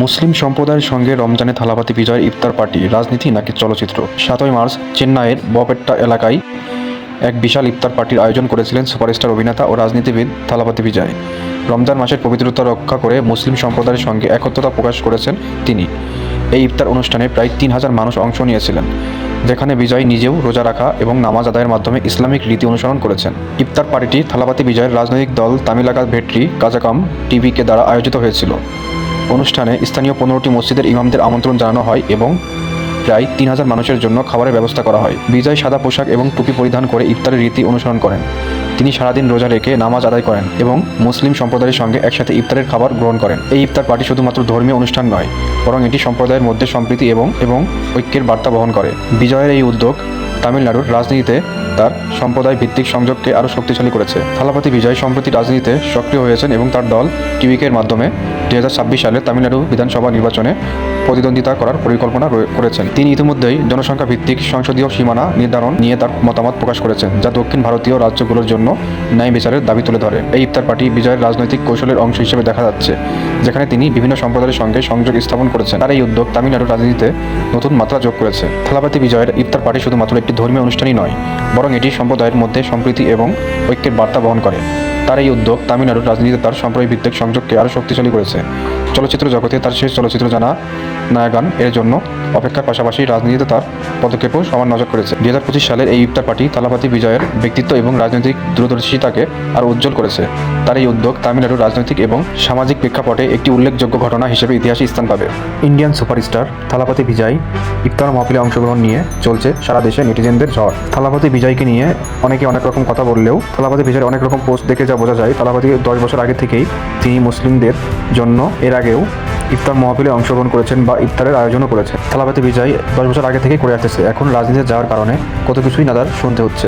মুসলিম সম্প্রদায়ের সঙ্গে রমজানে থালাপাতি বিজয়ের ইফতার পার্টি, রাজনীতি নাকি চলচ্চিত্র? সাতই মার্চ, চেন্নাইয়ের বপেট্টা এলাকায় এক বিশাল ইফতার পার্টির আয়োজন করেছিলেন সুপারস্টার, অভিনেতা ও রাজনীতিবিদ থালাপাতি বিজয়। রমজান মাসের পবিত্রতা রক্ষা করে মুসলিম সম্প্রদায়ের সঙ্গে একত্রতা প্রকাশ করেছেন তিনি। এই ইফতার অনুষ্ঠানে প্রায় তিন হাজার মানুষ অংশ নিয়েছিলেন, যেখানে বিজয় নিজেও রোজা রাখা এবং নামাজ আদায়ের মাধ্যমে ইসলামিক রীতি অনুসরণ করেছেন। ইফতার পার্টিটি থালাপাতি বিজয়ের রাজনৈতিক দল তামিলাকা ভেট্রি কাজাকাম টিভিকে দ্বারা আয়োজিত হয়েছিল। অনুষ্ঠানে স্থানীয় পনেরোটি মসজিদের ইমামদের আমন্ত্রণ জানানো হয় এবং প্রায় তিন হাজার মানুষের জন্য খাবারের ব্যবস্থা করা হয়। বিজয় সাদা পোশাক এবং টুপি পরিধান করে ইফতারের রীতি অনুসরণ করেন। তিনি সারাদিন রোজা রেখে নামাজ আদায় করেন এবং মুসলিম সম্প্রদায়ের সঙ্গে একসাথে ইফতারের খাবার গ্রহণ করেন। এই ইফতার পার্টি শুধুমাত্র ধর্মীয় অনুষ্ঠান নয়, বরং এটি সম্প্রদায়ের মধ্যে সম্প্রীতি এবং এবং ঐক্যের বার্তা বহন করে। বিজয়ের এই উদ্যোগ তামিলনাড়ুর রাজনীতিতে তার সম্প্রদায় ভিত্তিক সংযোগকে আরও শক্তিশালী করেছে। থালাপাতি বিজয় সম্প্রতি রাজনীতিতে সক্রিয় হয়েছেন এবং তার দল টিভিকের মাধ্যমে দুই হাজার ছাব্বিশ সালে তামিলনাড়ু বিধানসভা নির্বাচনে প্রতিদ্বন্দ্বিতা করার পরিকল্পনা করেছেন। তিনি ইতিমধ্যেই জনসংখ্যা ভিত্তিক সংসদীয় সীমানা নির্ধারণ নিয়ে তার মতামত প্রকাশ করেছেন, যা দক্ষিণ ভারতীয় রাজ্যগুলোর জন্য ন্যায় বিচারের দাবি তুলে ধরে। এই ইফতার পার্টি বিজয়ের রাজনৈতিক কৌশলের অংশ হিসেবে দেখা যাচ্ছে, যেখানে তিনি বিভিন্ন সম্প্রদায়ের সঙ্গে সংযোগ স্থাপন করেছেন। তার এই উদ্যোগ তামিলনাড়ুর রাজনীতিতে নতুন মাত্রা যোগ করেছে। থালাপাতি বিজয়ের ইফতার পার্টি শুধুমাত্র একটি ধর্মীয় অনুষ্ঠানই নয়, বরং এটি সম্প্রদায়ের মধ্যে সম্প্রীতি এবং ঐক্যের বার্তা বহন করে। তার এই উদ্যোগ তামিলনাড়ুর রাজনীতিতে তার সম্প্রদায় ভিত্তিক সংযোগকে আরও শক্তিশালী করেছে। চলচ্চিত্র জগতে তার শেষ চলচ্চিত্র জানা নায়াগান এর জন্য অপেক্ষার পাশাপাশি রাজনীতিতে তার পদক্ষেপও সমান নজর করেছে। দুই হাজার পঁচিশ সালের এই ইফতার পার্টি তালাপাতি বিজয়ের ব্যক্তিত্ব এবং রাজনৈতিক দূরদর্শিতাকে আরও উজ্জ্বল করেছে। তার এই উদ্যোগ তামিলনাড়ুর রাজনৈতিক এবং সামাজিক প্রেক্ষাপটে একটি উল্লেখযোগ্য ঘটনা হিসেবে ইতিহাসে স্থান পাবে। ইন্ডিয়ান সুপারস্টার থালাপাতি বিজয় ইফতার মহফিলে অংশগ্রহণ নিয়ে চলছে সারা দেশে নেটিজেনদের ঝড়। থালাপাতি বিজয়কে নিয়ে অনেকে অনেক রকম কথা বললেও থালাপাতি বিজয়ের অনেক রকম পোস্ট দেখে যা বোঝা যায় থালাপাতি দশ বছর আগে থেকেই তিনি মুসলিমদের জন্য এর আগেও ইফতার মহাপিলে অংশগ্রহণ করেছেন বা ইফতারের আয়োজনও করেছেন। থালাপাতি বিজয় দশ বছর আগে থেকে করে আসতেছে। এখন রাজনীতিতে যাওয়ার কারণে কত কিছুই নাদার শুনতে হচ্ছে।